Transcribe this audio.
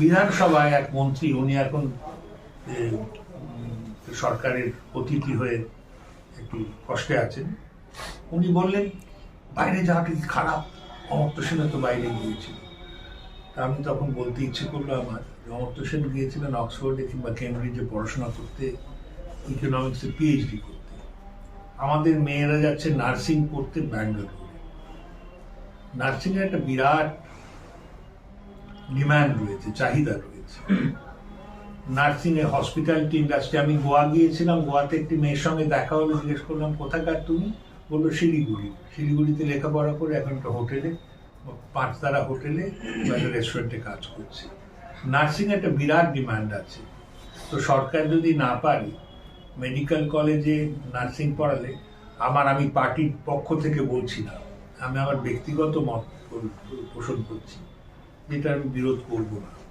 বিধানসভায় এক মন্ত্রী, উনি এখন সরকারের অতিথি হয়ে একটু কষ্টে আছেন। উনি বললেন, বাইরে যাওয়াটা কি খারাপ? অমর্ত্য সেন তো বাইরে গিয়েছিল। আমি তখন বলতে ইচ্ছে করল আমার অমর্ত্য সেন গিয়েছিলেন অক্সফোর্ডে কিংবা কেমব্রিজে পড়াশোনা করতে ইকোনমিক্সে পিএইচডি করতে। আমাদের মেয়েরা যাচ্ছে নার্সিং পড়তে ব্যাঙ্গালোরে। নার্সিং এর একটা বিরাট ডিমান্ড রয়েছে, চাহিদা রয়েছে। নার্সিং এ হসপিটালিটি ইন্ডাস্ট্রি, আমি গোয়া গিয়েছিলাম, গোয়াতে একটি মেয়ের সঙ্গে দেখা হলো, জিজ্ঞেস করলাম, কোথাকার তুমি? বলল, শিলিগুড়ি। শিলিগুড়িতে লেখাপড়া করে এখন একটা হোটেলে পাঁচতারা হোটেলে বা একটা রেস্টুরেন্টে কাজ করছে। নার্সিং একটা বিরাট ডিমান্ড আছে। তো সরকার যদি না পারে, মেডিকেল কলেজে নার্সিং পড়ালে আমার, আমি পার্টির পক্ষ থেকে বলছি না। আমি আমার ব্যক্তিগত মত পোষণ করছি। যেটা আমি বিরোধ করব না।